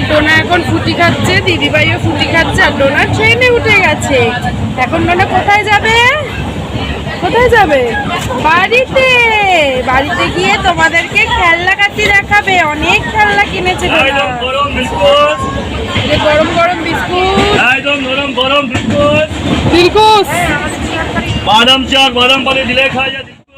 আমাদের ডোনা এখন ফুটি খাচ্ছে দিদিভাইও ফুটি খাচ্ছে আর ডোনা ট্রেনে উঠে গেছে। এখন ডোনা কোথায় যাবে? কোথায় যাবে? বাড়িতে। বাড়িতে গিয়ে তোমাদেরকে খেলনা কাটি দেখাবে। অনেক খেলনা কিনেছে গরম গরম গরম বিস্কুট। একদম গরম গরম বিস্কুট। বাদাম চাক বাদাম পানি দিলে খাওয়া যায় বিস্কুট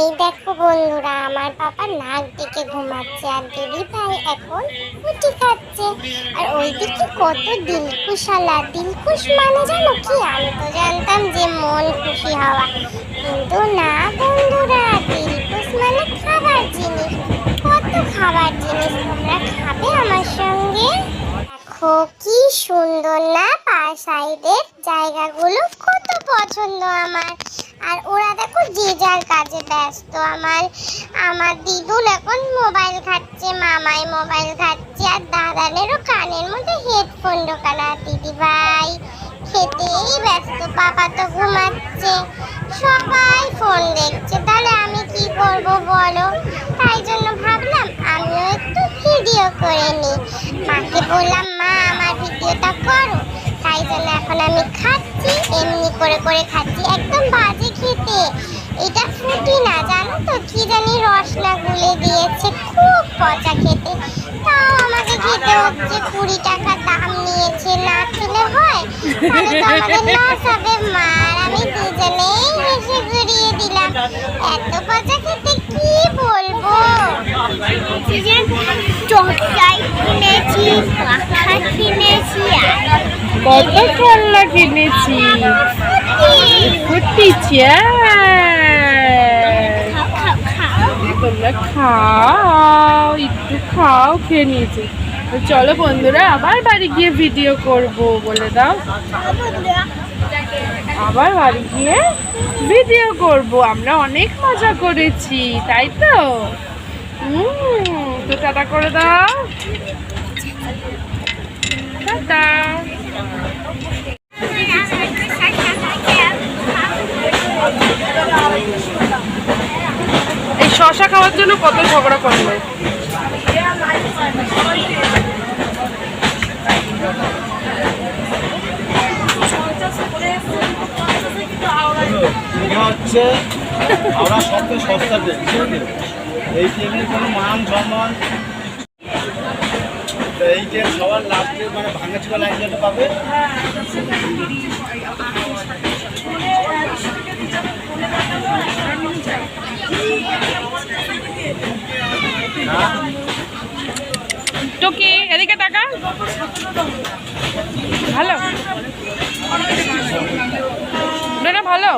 এই দেখো বন্ধুরা, আমার পাপা নাক ডেকে ঘুমাচ্ছে আর দিদি ভাই এখন ফুটি খাচ্ছে। আর ওইদিকে কত দিলকুশালা দিলকুশ মানে জানো কি? আমি তো জানতাম যে মন খুশি হওয়া। কিন্তু না বন্ধুরা দিলকুশ মানে খাবার জিনিস। কত খাবার জিনিস তোমরা খাবে আমার সঙ্গে? দেখো কি সুন্দর না পার সাইডের জায়গাগুলো পছন্দ আমার। আর ওরা দেখো যে যার কাজে ব্যস্ত আমার। আমার দিদুন এখন মোবাইল খাচ্ছে মামাই মোবাইল খাচ্ছে আর দাদানেরও কানের মধ্যে হেডফোন ঢোকানো। দিদি ভাই খেতেই ব্যস্ত, পাপা তো ঘুমাচ্ছে। সবাই ফোন দেখছে, তাহলে আমি কি করব বলো? তাই জন্য ভাবলাম আমিও একটু ভিডিও করে নিই। মাকে বললাম, মা, আমার ভিডিওটা করো। তাই জন্য এখন আমি খাচ্ছি। এমনি করে করে খাচ্ছি, একদম বাজে খেতে। এটা ফুটি না, জানো তো? কি জানি রসনা গুলে দিয়েছে, খুব পচা খেতে। তাও আমাকে খেতে হচ্ছে কুড়ি টাকা দাম নিয়েছে, না খেলে হয়? তাহলে মার, আমি দুজনেই হেসে ঘুরিয়ে দিলাম। এত পচা খেতে কি বলব? চটাই কিনেছি কত খেলনা কিনেছি ফুটি তোমরা খাও, একটু খাও, খেয়ে নিয়েছি। চলো বন্ধুরা, আবার বাড়ি গিয়ে ভিডিও করব, বলে দাও। আবার বাড়ি গিয়ে ভিডিও করব। আমরা অনেক মজা করেছি, তাই তো? হুম তো টাটা করে দাও। এই শশা খাওয়ার জন্য কত ঝগড়া এটা হচ্ছে আমরা সবচেয়ে সস্তা ট্রেন এই ট্রেনের কোনো মান সম্মান এই ট্রেন সবার লাস্টে মানে ভাঙাচোরা লাইন যেটা পাবে টুকি এদিকে তাকা। ভালো? ভালো?